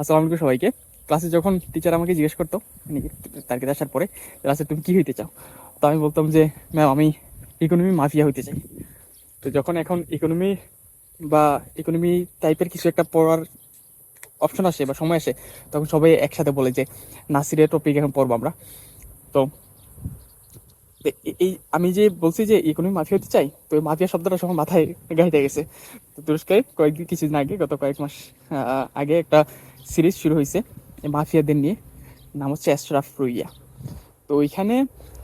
আসসালামু আলাইকুম সবাইকে। ক্লাসে যখন টিচার আমাকে জিজ্ঞেস করতো মানে তারকে আসার পরে, ক্লাসে তুমি কি হইতে চাও? তো আমি বলতাম যে ম্যাম আমি ইকোনমি মাফিয়া হইতে চাই। তো যখন এখন ইকোনমি বা ইকোনমি টাইপের কিছু একটা পড়ার অপশন আসে বা সময় আসে, তখন সবাই একসাথে বলে যে, নাসিরের টপিক এখন পড়ব আমরা। তো এই, আমি যে বলছি যে ইকোনমি মাফিয়া হতে চাই? তো মাফিয়া শব্দটা সবার মাথায় গাইতে গেছে। তো তুরস্কে কয়েকদিন কিছুদিন আগে, গত কয়েক মাস আগে একটা সিরিজ শুরু হয়েছে মাফিয়াদের নিয়ে। নাম হচ্ছে অ্যাস্ট্রাফ রুইয়া তো ওইখানে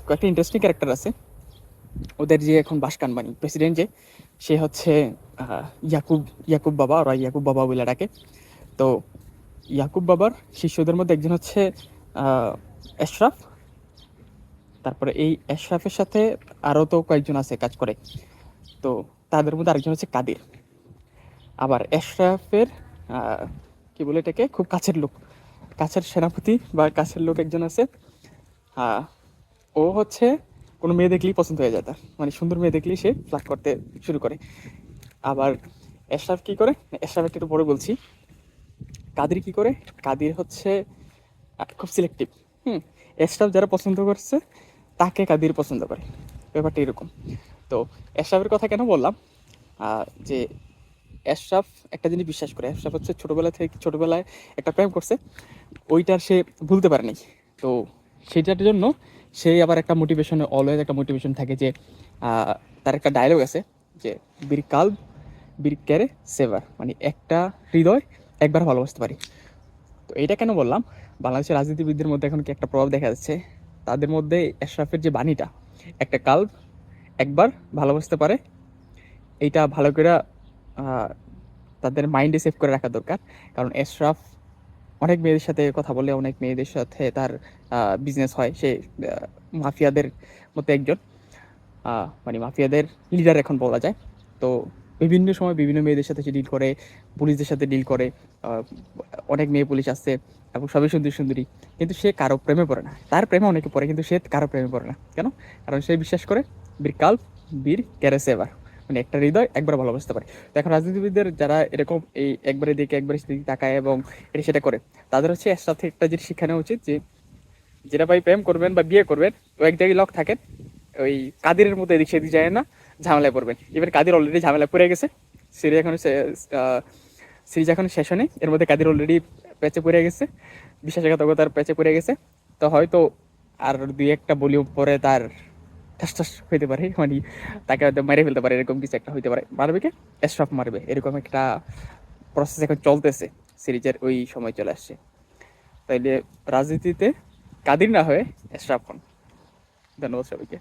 কয়েকটা ইন্টারেস্টিং ক্যারেক্টার আছে। ওদের যে এখন বাসকানবানি প্রেসিডেন্ট যে সে হচ্ছে ইয়াকুব ইয়াকুব বাবা ওরা ইয়াকুব বাবা বলে ডাকে। তো ইয়াকুব বাবার শিষ্যদের মধ্যে একজন হচ্ছে আহ, এশরাফ তারপরে এই এশরাফের সাথে আরও তো কয়েকজন আছে কাজ করে। তো তাদের মধ্যে আরেকজন হচ্ছে কাদির। আবার আহ, কি বলে এটাকে? খুব কাছের লোক। কাছের সেনাপতি বা কাছের লোক একজন আছে। আহ, ও হচ্ছে কোনো মেয়ে দেখলেই পছন্দ হয়ে যায় তার। মানে সুন্দর মেয়ে দেখলেই সে ফ্লাক করতে শুরু করে। আবার এশরাফ কি করে? এশরাফ একটু পরে বলছি। কাদির কি করে? কাদির হচ্ছে খুব সিলেক্টিভ হুম এশরাফ যারা পছন্দ করছে তাকে কাদির পছন্দ করে। ব্যাপারটা এরকম। তো এশরাফের কথা কেন বললাম? যে এশরাফ একটা জিনিস বিশ্বাস করে। এশরাফ হচ্ছে ছোটবেলা থেকে ছোটোবেলায় একটা প্রেম করছে। ওইটার সে ভুলতে পারে নাই তো সেটার জন্য সে আবার একটা মোটিভেশনে অলওয়েজ একটা মোটিভেশন থাকে যে তার একটা ডায়লগ আছে যে, বীর কাল বীর ক্যারে সেভার। মানে একটা হৃদয় একবার ভালোবাসতে পারি। তো এইটা কেন বললাম? বাংলাদেশের রাজনীতিবিদদের মধ্যে এখন কি একটা প্রভাব দেখা যাচ্ছে? তাদের মধ্যে এশরাফের যে বাণীটা, একটা কাল্ব একবার ভালোবাসতে পারে, এইটা ভালো করে তাদের মাইন্ডে সেভ করে রাখা দরকার। কারণ এশরাফ অনেক মেয়েদের সাথে কথা বলে, অনেক মেয়েদের সাথে তার বিজনেস হয়। সে মাফিয়াদের মধ্যে একজন। মানে মাফিয়াদের লিডার এখন বলা যায়। তো বিভিন্ন সময় বিভিন্ন মেয়েদের সাথে সে ডিল করে, পুলিশদের সাথে ডিল করে অনেক মেয়ে পুলিশ আসছে এবং সবই সুন্দর সুন্দরী। কিন্তু সে কারও প্রেমে পড়ে না। তার প্রেমে অনেকে পড়ে, কিন্তু সে কারও প্রেমে পড়ে না। কেন? কারণ সে বিশ্বাস করে, বীর কাল, বীর ক্যারেসেভার মানে একটা হৃদয় একবার ভালোবাসতে পারে। তো এখন রাজনীতিবিদদের যারা এরকম এই একবারে দিকে একবারে সেদিকে তাকায় এবং এটা সেটা করে, তাদের হচ্ছে এর সাথে একটা জিনিস শিক্ষা নেওয়া উচিত যে, যেটা ভাই প্রেম করবেন বা বিয়ে করবেন তো এক জায়গায় লক থাকেন, ওই কাদিরের মতো এদিক সেদিক যায় না, ঝামেলায় পড়বেন। এবার কাদির অলরেডি ঝামেলায় পড়ে গেছে, সিরিজ এখন সিরিজ এখন শেষ হয়নি, এর মধ্যে কাদির অলরেডি প্যাচে পড়ে গেছে, বিশ্বাসঘাতকতার প্যাচে পড়ে গেছে, তো হয়তো আর দুই একটা বলি পরে তার ঠাস ঠাস হইতে পারে মানে তাকে হয়তো মেরে ফেলতে পারে, এরকম কিছু একটা হইতে পারে। মারবে কে? এসরাফ মারবে। এরকম একটা প্রসেস এখন চলতেছে। সিরিজের ওই সময় চলে আসছে। তাইলে রাজনীতিতে কাদির না হয়ে এশরাফ হন। ধন্যবাদ সবাইকে।